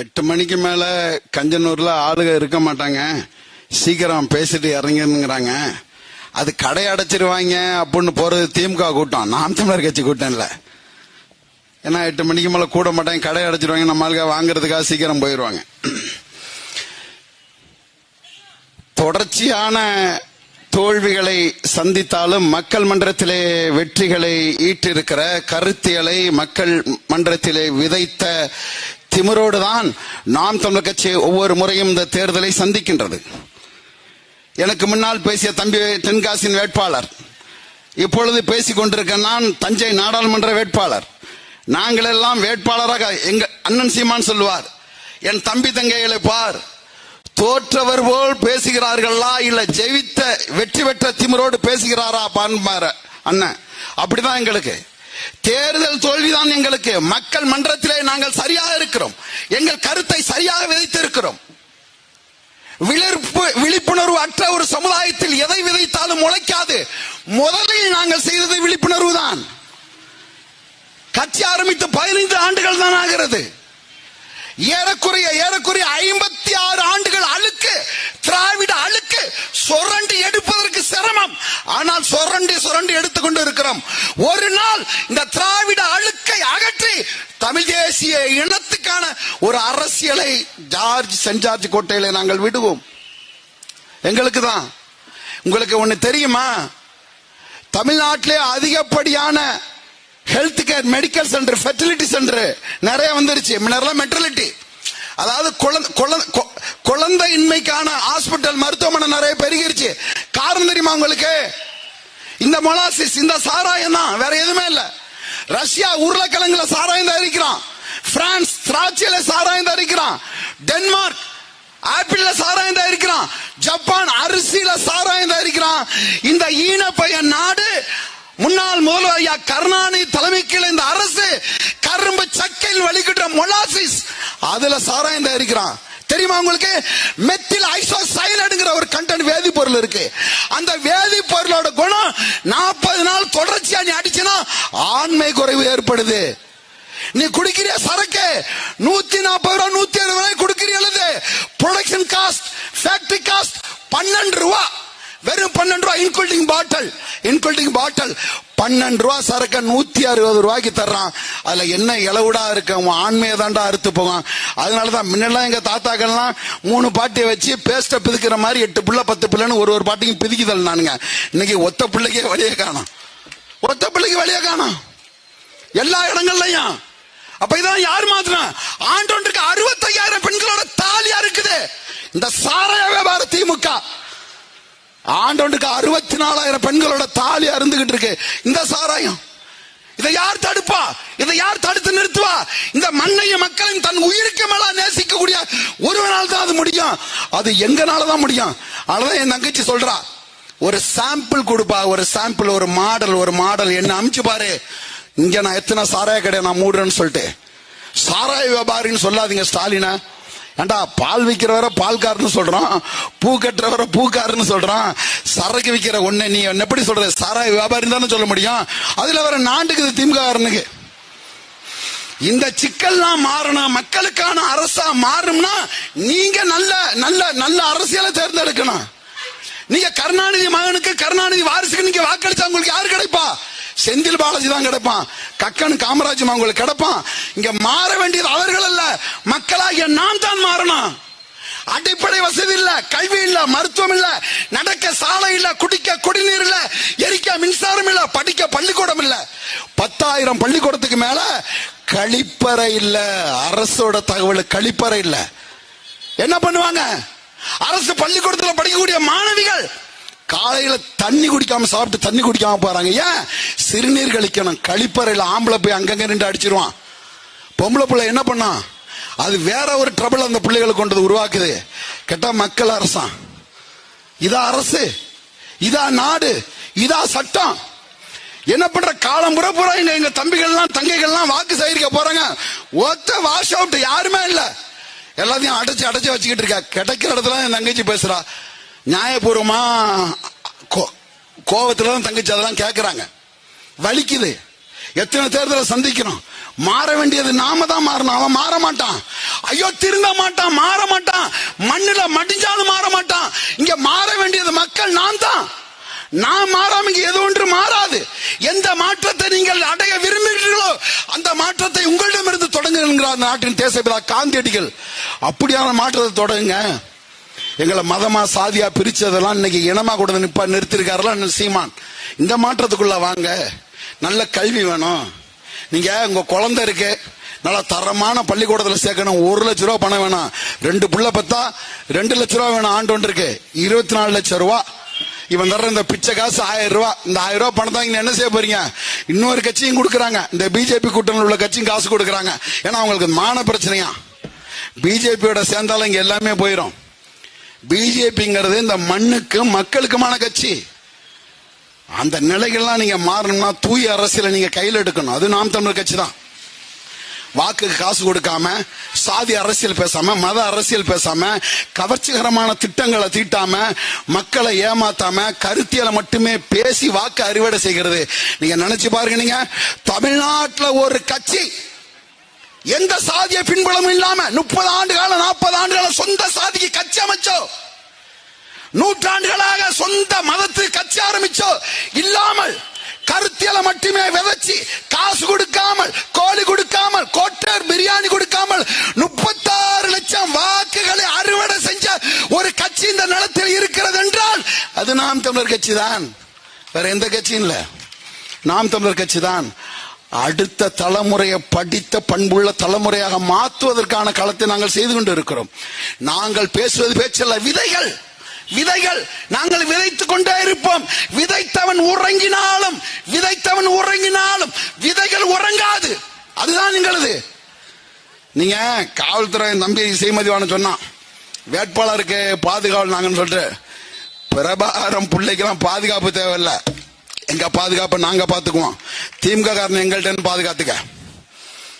எட்டு மணிக்கு மேல கஞ்சனூர்ல ஆளுக இருக்க மாட்டாங்க. சீக்கிரம் பேசிட்டு இறங்குங்கிறாங்க அது கடை அடைச்சிருவாங்க அப்படின்னு போறது திமுக கூட்டம். நாம் தமிழர் கட்சி கூட்டம் இல்ல ஏன்னா எட்டு மணிக்கு மேல கூட மாட்டாங்க கடை அடைச்சிருவாங்க. நம்ம வாங்குறதுக்காக சீக்கிரம் போயிடுவாங்க தொடர்ச்சியான தோல்விகளை சந்தித்தாலும் மக்கள் மன்றத்திலே வெற்றிகளை ஈட்டிருக்கிற கருத்தியலை மக்கள் மன்றத்திலே விதைத்த திமிரோடு தான் நாம் தமிழர் கட்சி ஒவ்வொரு முறையும் இந்த தேர்தலை சந்திக்கின்றது. எனக்கு முன்னால் பேசிய தம்பி தென்காசியின் வேட்பாளர். இப்பொழுது பேசிக் கொண்டிருக்க நான் தஞ்சை நாடாளுமன்ற வேட்பாளர். நாங்கள் எல்லாம் வேட்பாளராக எங்க அண்ணன் சீமான் சொல்லுவார் என் தம்பி தங்கைகளை பார். தோற்றவர் போல் பேசுகிறார்களா இல்ல ஜெயித்த வெற்றி பெற்ற திமிரோடு பேசுகிறாரா? பான்பார அண்ணன். அப்படிதான் எங்களுக்கு. தேர்தல் தோல்விதான் எங்களுக்கு. மக்கள் மன்றத்திலே நாங்கள் சரியாக இருக்கிறோம். எங்கள் கருத்தை சரியாக விதைத்து இருக்கிறோம் விழிப்பு விழிப்புணர்வு அற்ற ஒரு சமுதாயத்தில் எதை விதைத்தாலும் முளைக்காது. முதலில் நாங்கள் செய்தது விழிப்புணர்வு தான் கட்சி ஆரம்பித்து பதினைந்து ஆண்டுகள் தான் ஆகிறது. ஏறக்குறைய ஏறக்குறைய ஐம்பத்தி ஆறு ஆண்டுகள் அழுக்கு திராவிட அழுக்கு சொரண்டு எடுப்பதற்கு சிரமம். ஆனால் சொரண்டி சொரண்டி எடுத்துக்கொண்டு இருக்கிறோம். ஒரு நாள் இந்த திராவிட அழுக்கை அகற்றி தமிழ் தேசிய இனத்துக்கான ஒரு அரசியலை ஜார்ஜ் சென்ட் ஜார்ஜ் கோட்டையில நாங்கள் விடுவோம். எங்களுக்கு தான். உங்களுக்கு ஒண்ணு தெரியுமா? தமிழ்நாட்டிலே அதிகப்படியான health care medical center fertility center நிறைய வந்துருச்சு. முன்னரெல்லாம் மெட்டர்லிட்டி அதாவது குழந்தை இன்மைக்கான கொ- குழந்தையின்மைக்கான ஹாஸ்பிட்டல் மருத்துவமனை நிறைய பெருகிருச்சு. காரணம் தெரியுமா உங்களுக்கு? இந்த மொலாசிஸ் இந்த சாராயம் தான். வேற எதுவுமே இல்ல. ரஷ்யா உருளைக்கிழங்குல சாராயம் தயாரிக்கிறான். பிரான்ஸ் திராட்சையில சாராயம் தயாரிக்கிறான். டென்மார்க் ஆப்பிள்ல சாராயம் தயாரிக்கிறான். ஜப்பான் அரிசியில சாராயம் தயாரிக்கிறான். இந்த ஈன பையன் நாடு முன்னாள் முதல்வர் ஐயா கருணாநிதி தலைமைக்கு இந்த அரசு கரும்பு சக்கையில் வலிக்கிற மொலாசிஸ். அதுல சாராயம் தயாரிக்கிறான். தெரியுமா உங்களுக்கு? மெத்தில் ஐசோசைலடுங்கிற ஒரு கண்டென்ட் வேதிப்பொருள் இருக்கு. அந்த வேதிப்பொருளோட குணம் நாற்பது நாள் தொடர்ச்சியா நீ அடிச்சுனா ஆண்மை குறைவு ஏற்படுது. நீ குடிக்கிறிய சரக்கு? நூத்தி நாற்பது ரூபா நூத்தி அறுபது ரூபாய் குடுக்கிறிய ப்ரொடக்ஷன் காஸ்ட் ஃபேக்டரி காஸ்ட் பன்னெண்டு ரூபா. வெறும் பன்னெண்டு ரூபா இன்குல்டிங் பாட்டில் இன்குல்டிங் பாட்டில் பன்னெண்டு ரூபா சரக்க நூத்தி அறுபது ரூபாய்க்கு தர்றான். அதுல என்ன இளவுடா இருக்கு? உன் ஆண்மையை தாண்டா அறுத்து போவான். அதனாலதான் முன்னெல்லாம் எங்க தாத்தாக்கள்லாம் மூணு பாட்டியை வச்சு பேஸ்ட பிதுக்கிற மாதிரி எட்டு பிள்ளை பத்து பிள்ளைன்னு ஒரு ஒரு பாட்டியும் பிதிக்குதல் நானுங்க இன்னைக்கு ஒத்த பிள்ளைக்கே வழியே காணும். ஒத்த பிள்ளைக்கு வழியே காணும். எல்லா இடங்கள்லயும். அப்ப இதான் யார் மாத்திரம்? ஆண்டொன்றுக்கு அறுபத்தையாயிரம் பெண்களோட தாலியா இருக்குது. இந்த சாராய வியாபார திமுக. ஆண்டவனுக்கு அறுபத்தி நாலாயிரம் பெண்களோட தாலி அருந்துகிட்டு இருக்கு. இந்த சாராயம். இதை யார் தடுப்பா? இதை யார் தடுத்து நிறுத்துவா? இந்த மண்ணையும் மக்களையும் தன் உயிருக்கு மேல நேசிக்கக்கூடிய ஒருவனால் தான் அது முடியும். அது எங்கனால தான் முடியும். அதான் என் தங்கச்சி சொல்றா ஒரு சாம்பிள் கொடுப்பா. ஒரு சாம்பிள் ஒரு மாடல் ஒரு மாடல் என்ன அமிச்சு பாரு. இங்க நான் எத்தனை சாராய கடை நான் மூடுறேன்னு சொல்லிட்டு. சாராய வியாபாரின்னு சொல்லாதீங்க ஸ்டாலினா. ஏண்டா பால் விற்கிறவரை பால்காரன்னு சொல்றான்? பூ கட்டுறவரை பூக்காரன்னு சொல்றான்? சரக்கு விற்கிற ஒன்னு நீ என்ன எப்படி சொல்ற? சாராய வியாபாரி தானே சொல்ல முடியும்? அதுல வர நாண்டுக்கு திமுக இந்த சிக்கல்லாம் மாறணும் மக்களுக்கான அரசா மாறும்னா நீங்க நல்ல நல்ல நல்ல அரசியலை தேர்ந்தெடுக்கணும். நீங்க கருணாநிதி மகனுக்கு கருணாநிதி வாரிசுக்கு நீங்க வாக்களிச்சா உங்களுக்கு யாரு கிடைப்பா? செந்தில் பாலாஜி தான் கிடைப்பான். கக்கன் காமராஜ் அவங்களுக்கு கிடப்பான். இங்க மாற வேண்டியது அவர்கள் அல்ல. மக்களாகிய நாம் தான் மாறணும். அடிப்படை வசதி இல்ல கல்வி இல்ல மருத்துவம் இல்ல நடக்க சாலை இல்ல குடிக்க குடிநீர் இல்ல எரிக்க மின்சாரம் இல்ல படிக்க பள்ளிக்கூடம் இல்ல. பத்தாயிரம் பள்ளிக்கூடத்துக்கு மேல கழிப்பறை இல்ல. அரசோட தகவல் கழிப்பறை இல்ல. என்ன பண்ணுவாங்க? அரசு பள்ளிக்கூடத்தில் படிக்கக்கூடிய மாணவிகள் காலையில தண்ணி குடிக்காம சாப்பிட்டு தண்ணி குடிக்காம போறாங்க. ஏன்? சிறுநீர் கழிக்கணும். கழிப்பறையில ஆம்பளை போய் அங்கங்க நின்று அடிச்சிருவான். பொம்பளை பிள்ளை என்ன பண்ணான் அது வேற ஒரு ட்ரபிள் அந்த பிள்ளைகளை கொண்டு வந்து உருவாக்குது. கேட்டா மக்கள் அரசான் இதா அரசு. இதா நாடு. இதா சட்டம். என்ன பண்ற? காலம் புற பூரா எங்க எங்க தம்பிகள்லாம் தங்கைகள்லாம் வாக்கு சேகரிக்க போறாங்க. ஒத்த வாஷ் அவுட் யாருமே இல்ல. எல்லாத்தையும் அடைச்சு அடைச்சு வச்சுக்கிட்டு இருக்கா. கிடைக்கிற இடத்துல என் தங்கச்சி பேசுறா. நியாயபூர்வமா கோ- கோவத்துல தான் தங்கச்சி அதெல்லாம் கேக்குறாங்க. வலிக்குது. எத்தனை தேர்தலை சந்திக்கிறோம் மாற வேண்டியது நாம தான் மாறணும். அவன் மாற மாட்டான். ஐயோ திருந்த மாட்டான் மாற மாட்டான். மண்ணுல மடிஞ்சாலும் மாற மாட்டான். இங்க மாற வேண்டியது மக்கள் நான் தான். நான் மாறாம இங்க எது ஒன்று மாறாது. எந்த மாற்றத்தை நீங்கள் அடைய விரும்புகிறீர்களோ அந்த மாற்றத்தை உங்களிடமிருந்து தொடங்குங்கிற அந்த நாட்டின் தேசப்பிதா காந்தியடிகள். அப்படியான மாற்றத்தை தொடங்குங்க. எங்களை மதமா சாதியா பிரிச்சதெல்லாம் இன்னைக்கு இனமா கூட நிப்பா நிறுத்திருக்காருல சீமான். இந்த மாற்றத்துக்குள்ள வாங்க. நல்ல கல்வி வேணும். நீங்க உங்க குழந்தை இருக்கு. நல்லா தரமான பள்ளிக்கூடத்துல சேர்க்கணும். ஒரு லட்ச ரூபா பணம் வேணாம். ரெண்டு புள்ள பத்தா ரெண்டு லட்ச ரூபா வேணும். ஆண்டு ஒன்றுக்கு இருபத்தி நாலு லட்சம் ரூபா. இவன் தர்ற இந்த பிச்சை காசு ஆயிரம் ரூபா. இந்த ஆயிரம் ரூபா பணம் தான் என்ன செய்ய போறீங்க? இன்னொரு கட்சியும் கொடுக்குறாங்க. இந்த பிஜேபி கூட்டணியில் உள்ள கட்சியும் காசு கொடுக்குறாங்க. ஏன்னா அவங்களுக்கு மான பிரச்சனையா? பிஜேபியோட சேர்ந்தாலும் இங்க எல்லாமே போயிடும் பிஜேபிங்கிறது இந்த மண்ணுக்கு மக்களுக்குமான கட்சி. அந்த நிலைகள்லாம் நீங்க மாறணும்னா தூய அரசியலை நீங்க கையில் எடுக்கணும். அது நாம் தமிழர் கட்சி தான். வாக்குக்கு காசு கொடுக்காம சாதி அரசியல் பேசாம மத அரசியல் பேசாம கவர்ச்சிகரமான திட்டங்களை தீட்டாம மக்களை ஏமாத்தாம கருத்தியலை மட்டுமே பேசி வாக்கு அறுவடை செய்கிறது. நீங்க நினைச்சு பாருங்க நீங்க தமிழ்நாட்டுல ஒரு கட்சி எந்த சாதிய பின்புலமும் இல்லாம முப்பது ஆண்டு காலம் நாற்பது ஆண்டு காலம் சொந்த சாதிக்கு கட்சி அமைச்சோ? நூற்றாண்டுகளாக சொந்த மதத்துக்கு கட்சி ஆரம்பிச்சோ? இல்லாமல் கருத்தியலை மட்டுமே விதைச்சி காசு கொடுக்காமல் கோழி கொடுக்காமல் கோட்டர் பிரியாணி கொடுக்காமல் முப்பத்தாறு லட்சம் வாக்குகளை அறுவடை செஞ்ச ஒரு கட்சி இந்த நிலத்தில் இருக்கிறது என்றால் அது நாம் தமிழர் கட்சி தான் வேற எந்த கட்சியும் இல்லை. நாம் தமிழர் கட்சி தான் அடுத்த தலைமுறையை படித்த பண்புள்ள தலைமுறையாக மாற்றுவதற்கான களத்தை நாங்கள் செய்து கொண்டு இருக்கிறோம் நாங்கள் பேசுவது பேச்சல்ல விதைகள் விதைகள். நாங்கள் விதைத்துக் கொண்டே இருப்போம். விதைத்தவன் உறங்கினாலும் விதைத்தவன் உறங்கினாலும் விதைகள் உறங்காது. அதுதான் எங்களது. நீங்க காவல்துறை நம்பி செய்மதிவான சொன்னான் வேட்பாளருக்கு பாதுகாவல் நாங்கன்னு சொல்லிட்டு பிரபாரம் பிள்ளைக்கெல்லாம் பாதுகாப்பு தேவையில்லை. எங்க பாதுகாப்பை நாங்க பாத்துக்குவோம். திமுக காரன் எங்கள்கிட்ட பாதுகாத்துக்க.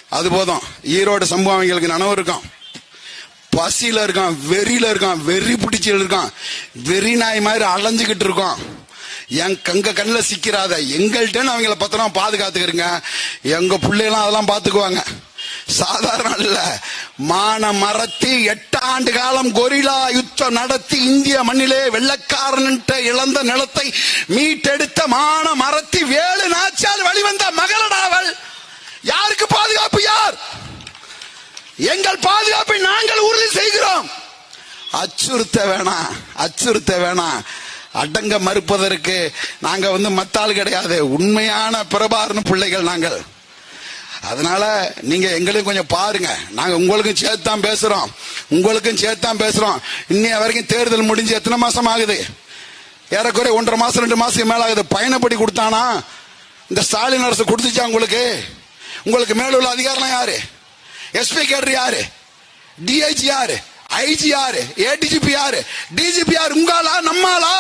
அது போதும். ஈரோடு சம்பவம் அவங்களுக்கு நனவு இருக்கும். பசியில இருக்கான் வெறியில இருக்கான் வெறி பிடிச்சில இருக்கான் வெறி நாய் மாதிரி அலைஞ்சுக்கிட்டு இருக்கோம். என் கங்க கண்ணில் சிக்கிறாத. எங்கள்கிட்ட அவங்கள பத்திரமா பாதுகாத்துக்கிறீங்க. எங்க பிள்ளைலாம் அதெல்லாம் பாத்துக்குவாங்க. சாதாரண அல்ல. மான மரத்தி எட்டு ஆண்டு காலம் கொரிலா யுத்தம் நடத்தி இந்திய மண்ணிலே வெள்ளக்காரன் இழந்த நிலத்தை மீட்டெடுத்த மான மரத்தி வேலு நாச்சால் வழிவந்த மகளடாவல் யாருக்கு பாதுகாப்பு யார்? எங்கள் பாதுகாப்பை நாங்கள் உறுதி செய்கிறோம். அச்சுறுத்த வேணாம் அச்சுறுத்த வேணாம் அடங்க மறுப்பதற்கு நாங்க வந்து மத்தாள் கிடையாது. உண்மையான பிரபாரண பிள்ளைகள் நாங்கள். அதனால நீங்க எங்களையும் கொஞ்சம் பாருங்க. நாங்க உங்களுக்கும் சேர்த்தான் பேசுறோம். உங்களுக்கும் சேர்த்தான் பேசுறோம். இன்னைய வரைக்கும் தேர்தல் முடிஞ்சு எத்தனை மாசம் ஆகுது? ஏறக்குறைய ஒன்றரை மாசம் ரெண்டு மாசம் மேல ஆகுது. பயணப்படி கொடுத்தானா? இந்த ஸ்டாலின் அரசு கொடுத்துச்சா உங்களுக்கு? உங்களுக்கு மேல உள்ள அதிகாரம் யாரு? எஸ்பி கேடர் யாரு? டிஐஜி யாரு? ஐஜி யாரு? ஏடிஜிபி யாரு? டிஜிபி யாரு? உங்காலா நம்மாலா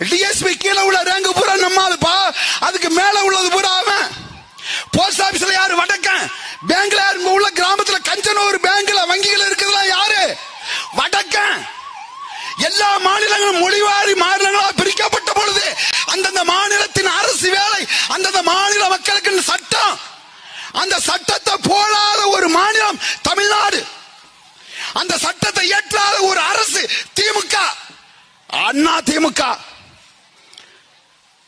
டிஎஸ்பி கீழே உள்ள ரேங்கு பூரா நம்மாலுப்பா அதுக்கு மேல உள்ளது பூரா அவன். போஸ்ட் ஆபீஸ்ல யாரு வடக்கன் பேங்க்ல யாரு உள்ள கிராமத்துல கஞ்சனூர் பேங்க்ல வங்கிகள் இருக்கிறதுலாம் யாரு? வடக்கன் எல்லா மாநிலங்களும் மொழிவாரி மாநிலங்களா பிரிக்கப்பட்ட பொழுது அந்தந்த மாநிலத்தின் அரசு வேலை அந்தந்த மாநில மக்களுக்கு சட்டம். அந்த சட்டத்தை போடாத ஒரு மாநிலம் தமிழ்நாடு. அந்த சட்டத்தை ஏற்றாத ஒரு அரசு திமுக. அண்ணா திமுக.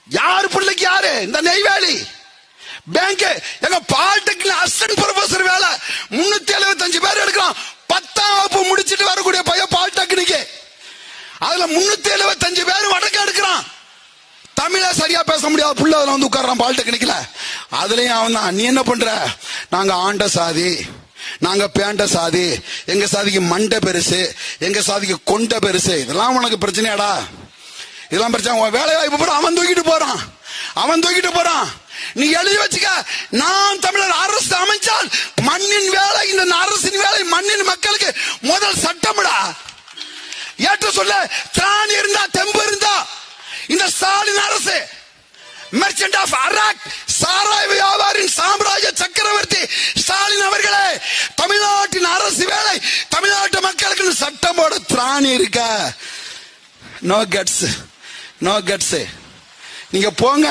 யாரு பிள்ளைக்கு யாரு? இந்த நெய்வேலி. பேங்க் எங்க பாலிடெக்னிக் அசிஸ்டன்ட் ப்ரொஃபசர் வேலை. முன்னூத்தி எழுபத்தஞ்சு பேர் எடுக்கலாம் பத்தாம் வகுப்பு முடிச்சிட்டு வரக்கூடிய பையன் பாலிடெக்னிக் அதுல முன்னூத்தி எழுபத்தஞ்சு பேர் வடக்கு எடுக்கிறான். தமிழ சரியா பேச முடியாது புள்ள அதுல வந்து உட்கார்றான் பாலிடெக்னிக்ல அதுலயும் அவன் தான். நீ என்ன பண்ற? நாங்க ஆண்ட சாதி. நாங்க பேண்ட சாதி. எங்க சாதிக்கு மண்டை பெருசு. எங்க சாதிக்கு கொண்ட பெருசு. இதெல்லாம் உனக்கு பிரச்சனையாடா. இதெல்லாம் பிரச்சனை. உன் வேலை வாய்ப்பு அவன் தூக்கிட்டு போறான். அவன் தூக்கிட்டு போறான். நீ எழுதி வச்சுக்க. நான் தமிழர் அரசு அமைச்சால் மண்ணின் வேலை இந்த அரசின் வேலை மண்ணின் மக்களுக்கு முதல் சட்டம்டா. ஏற்ற சொல்ல திராணி இருந்தா தெம்பு இருந்தா இந்த ஸ்டாலின் அரசு மெர்ச்சன்ட் ஆஃப் அராக் சாராய் வியாபாரின் சாம்ராஜ்ய சக்கரவர்த்தி ஸ்டாலின் அவர்களே தமிழ்நாட்டின் அரசு வேலை தமிழ்நாட்டு மக்களுக்கு சட்டம் போட திராணி இருக்க? நோ கட்ஸ் நோ கட்ஸ் நீங்க போங்க.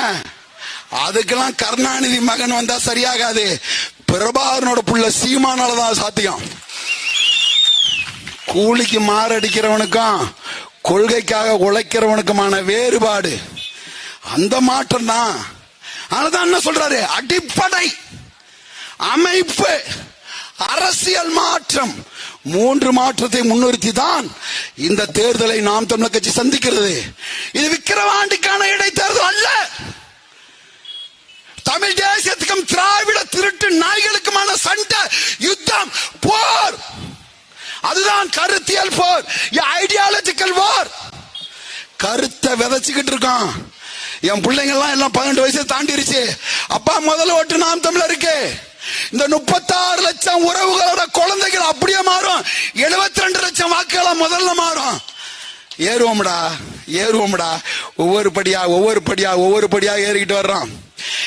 அதுக்கெல்லாம் கருணாநிதி மகன் வந்தா சரியாகாது. பிரபாகரனோட புள்ள சீமானாலதான் சாத்தியம். கூலிக்கு மாரடிக்கிறவனுக்கும் கொள்கைக்காக உழைக்கிறவனுக்குமான வேறுபாடு. அந்த மாற்றம் தான். அதுதான் என்ன சொல்றாரு? அடிப்படை அமைப்பு அரசியல் மாற்றம். மூன்று மாற்றத்தை முன்னிறுத்தி தான் இந்த தேர்தலை நாம் தமிழர் கட்சி சந்திக்கிறது. இது விக்கிரவாண்டிக்கான இடைத்தேர்தல் அல்ல. தமிழ் தேசியத்துக்கும் திராவிட திருட்டு நாய்களுக்குமான சண்டை யுத்தம் போர். அதுதான் கருத்தியல் போர் ஐடியாலஜிக்கல் போர் கருத்தை விதைச்சுக்கிட்டு இருக்கோம். என் பிள்ளைங்க எல்லாம் எல்லாம் பன்னெண்டு வயசு தாண்டிருச்சு. அப்பா முதல்ல ஓட்டு நாம் தமிழருக்கு. இந்த முப்பத்தாறு லட்சம் உறவுகளோட குழந்தைகள் அப்படியே மாறும். எழுபத்தி ரெண்டு லட்சம் வாக்குகளா முதல்ல மாறும். ஏறுவோம்டா ஏறுவோம்டா. ஒவ்வொரு படியா ஒவ்வொரு படியா ஒவ்வொரு படியா ஏறிக்கிட்டு வர்றோம்.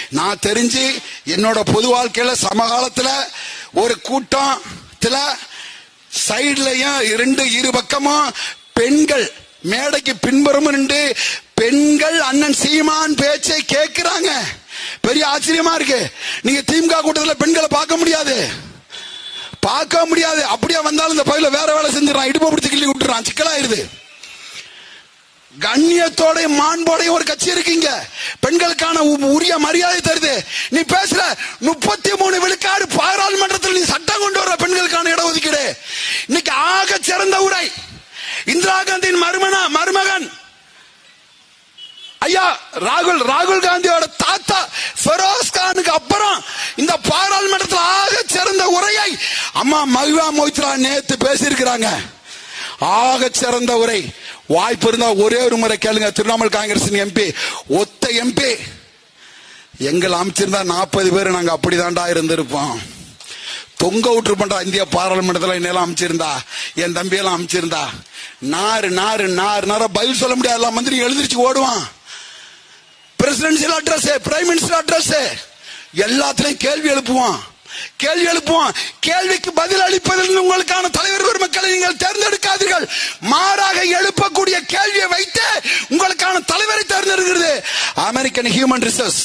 நான் தெரிஞ்சு என்னோட பொது வாழ்க்கையில சமகாலத்துல ஒரு கூட்டத்துல சைட்லயும் இரண்டு இரு பக்கமும் பெண்கள் மேடைக்கு பின்புறமும் நின்று பெண்கள் அண்ணன் சீமான் பேச்சை கேட்கிறாங்க. பெரிய ஆச்சரியமா இருக்கு. நீங்க திமுக கூட்டத்துல பெண்களை பார்க்க முடியாது. பார்க்க முடியாது. அப்படியே வந்தாலும் இந்த பகுதியில் வேற வேலை செஞ்சிடறான். இடுப்பு பிடிச்சி கிள்ளி விட்டுறான் சிக்கலாயிருது. கண்ணியத்தோட மாண்போட ஒரு கட்சி இருக்கீங்க. பெண்களுக்கான உ- உரிய மரியாதை தருது. நீ பேசுற முப்பத்தி மூணு விழுக்காடு பாராளுமன்றத்தில் நீ சட்டம் கொண்டு வர பெண்களுக்கான இடஒதுக்கீடு. இன்னைக்கு ஆக சிறந்த உரை. இந்திரா காந்தியின் மருமனா மருமகன். ஐயா ராகுல் ராகுல் காந்தியோட தாத்தா ஃபெரோஸ் கானுக்கு அப்புறம் இந்த பாராளுமன்றத்தில் ஆக சிறந்த உரையை அம்மா மகிழா மொய்த்ரா நேத்து பேசியிருக்கிறாங்க. ஆக சிறந்த உரை. வாய்ப்பு இருந்தா ஒரே ஒரு முறை கேளுங்க. திரிணாமுல் காங்கிரஸ் எம்பி ஒத்த எம்பி எங்களை அமைச்சிருந்தா நாற்பது பேர் நாங்க அப்படிதான்டா இருந்திருப்போம். தொங்க விட்டுருப்பா இந்திய பாராளுமன்றத்தில் என்னெல்லாம் அமைச்சிருந்தா என் தம்பியெல்லாம் அமைச்சிருந்தா. நாறு நாறு நாறு நார பதில் சொல்ல முடியாது. எல்லாம் மந்திரி எழுதிருச்சு ஓடுவான். Presidential address prime minister address எல்லாத்துலயும் கேள்வி எழுப்புவான். கேள்வி எழுப்புவான். கேள்விக்கு பதில் அளிப்பதில் உங்களுக்கான தலைவர் பெருமக்களை நீங்கள் தேர்ந்தெடுக்காதீர்கள். மாறாக எழுப்பக்கூடிய கேள்வியை வைத்து உங்களுக்கான தலைவரை தேர்ந்தெடுக்கிறது. அமெரிக்கன் ஹியூமன் ரிசோர்ஸ்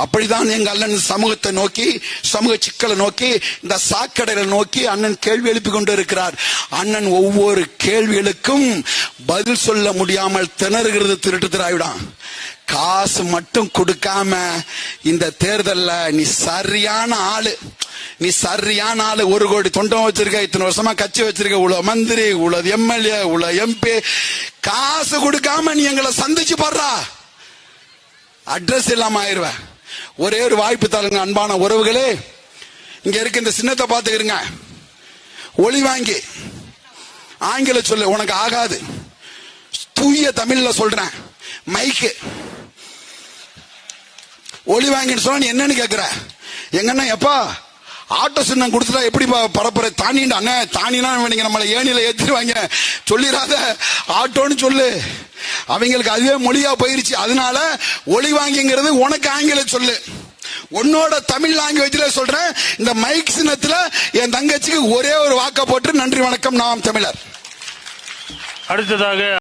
அப்படிதான் எங்க அண்ணன் சமூகத்தை நோக்கி சமூக சிக்கலை நோக்கி இந்த சாக்கடைகளை நோக்கி அண்ணன் கேள்வி எழுப்பி கொண்டு இருக்கிறார். அண்ணன் ஒவ்வொரு கேள்விகளுக்கும் பதில் சொல்ல முடியாமல் திணறுகிறது திருட்டு திராவிடான் காசு மட்டும் கொடுக்காம இந்த தேர்தல்ல நீ சரியான ஆளு. நீ சரியான ஆளு. ஒரு கோடி தொண்டம் வச்சிருக்க இத்தனை வருஷமா கட்சி வச்சிருக்க உள்ள மந்திரி உள்ள எம்எல்ஏ உள்ள எம்பி காசு கொடுக்காம நீ எங்களை சந்திச்சு பாடுறா அட்ரஸ் இல்லாம ஆயிருவேன் ஒரே ஒரு வாய்ப்பு தருங்க அன்பான உறவுகளே. இங்க இருக்க இந்த சின்னத்தை பாத்துக்கிறங்க ஒளி வாங்கி. ஆங்கில சொல்லு உனக்கு ஆகாது. தூய தமிழ்ல சொல்றேன். மைக்கு ஒளி வாங்கின்னு சொன்னா நீ என்னன்னு கேக்குற? எங்கன்னா எப்பா ஆட்டோ சின்னம் கொடுத்துட்டா எப்படி பரப்புற? தானிண்டா அண்ணே தானினா நீங்க நம்மளை ஏனில ஏத்திடுவாங்க. சொல்லிடாத ஆட்டோன்னு சொல்லு. அவங்களுக்கு அதுவே மொழியா போயிருச்சு. அதனால ஒளி வாங்கிங்கிறது உனக்கு ஆங்கில சொல்லு. உன்னோட தமிழ் லாங்குவேஜ்ல சொல்றேன். இந்த மைக் சின்னத்துல என் தங்கச்சிக்கு ஒரே ஒரு வாக்க போட்டு நன்றி வணக்கம். நாம் தமிழர். அடுத்ததாக